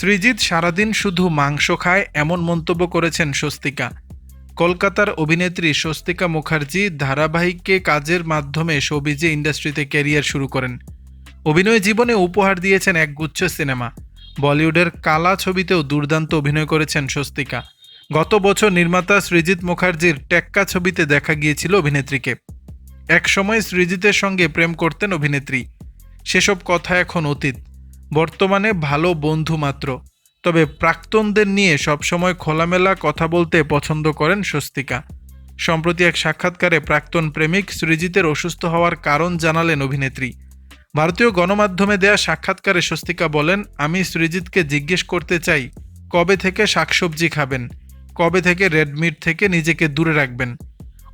সৃজিত সারাদিন শুধু মাংস খায় এমন মন্তব্য করেছেন স্বস্তিকা। কলকাতার অভিনেত্রী স্বস্তিকা মুখার্জি ধারাবাহিকে কাজের মাধ্যমে শোবিজে ইন্ডাস্ট্রিতে ক্যারিয়ার শুরু করেন। অভিনয় জীবনে উপহার দিয়েছেন একগুচ্ছ সিনেমা। বলিউডের কালা ছবিতেও দুর্দান্ত অভিনয় করেছেন স্বস্তিকা। গত বছর নির্মাতা সৃজিত মুখার্জির টেক্কা ছবিতে দেখা গিয়েছিল অভিনেত্রীকে। একসময় সৃজিতের সঙ্গে প্রেম করতেন অভিনেত্রী। সেসব কথা এখন অতীত। বর্তমানে ভালো বন্ধু মাত্র। তবে প্রাক্তনদের নিয়ে সবসময় খোলামেলা কথা বলতে পছন্দ করেন স্বস্তিকা। সম্প্রতি এক সাক্ষাৎকারে প্রাক্তন প্রেমিক সৃজিতের অসুস্থ হওয়ার কারণ জানালেন অভিনেত্রী। ভারতীয় গণমাধ্যমে দেয়া সাক্ষাৎকারে স্বস্তিকা বলেন, আমি সৃজিতকে জিজ্ঞেস করতে চাই, কবে থেকে শাকসবজি খাবেন? কবে থেকে রেড মিট থেকে নিজেকে দূরে রাখবেন?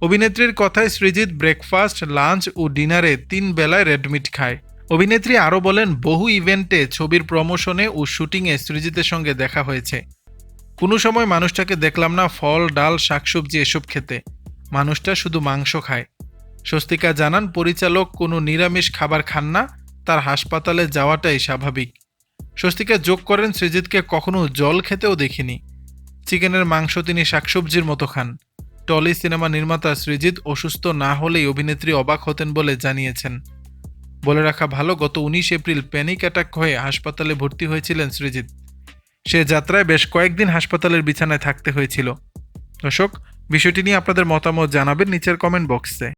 অভিনেত্রীর কথায় সৃজিত ব্রেকফাস্ট, লাঞ্চ ও ডিনারে তিন বেলায় রেডমিট খায়। অভিনেত্রী আরও বলেন, বহু ইভেন্টে ছবির প্রমোশনে ও শুটিংয়ে সৃজিতের সঙ্গে দেখা হয়েছে। কোনো সময় মানুষটাকে দেখলাম না, ফল, ডাল, শাকসবজি এসব খেতে। মানুষটা শুধু মাংস খায়। স্বস্তিকা জানান, পরিচালক কোনো নিরামিষ খাবার খান না, তার হাসপাতালে যাওয়াটাই স্বাভাবিক। স্বস্তিকা যোগ করেন, সৃজিতকে কখনো জল খেতেও দেখিনি। চিকেনের মাংস তিনি শাকসবজির মতো খান। টলি সিনেমা নির্মাতা সৃজিত অসুস্থ না হলেই অভিনেত্রী অবাক হতেন বলে জানিয়েছেন। বলে রাখা ভালো, গত উনিশ এপ্রিল প্যানিক অ্যাটাক হয়ে হাসপাতালে ভর্তি হয়েছিলেন সৃজিত সে যাত্রায় বেশ কয়েকদিন হাসপাতালের বিছানায় থাকতে হয়েছিল। দর্শক, বিষয়টি নিয়ে আপনাদের মতামত জানাবেন নিচের কমেন্ট বক্সে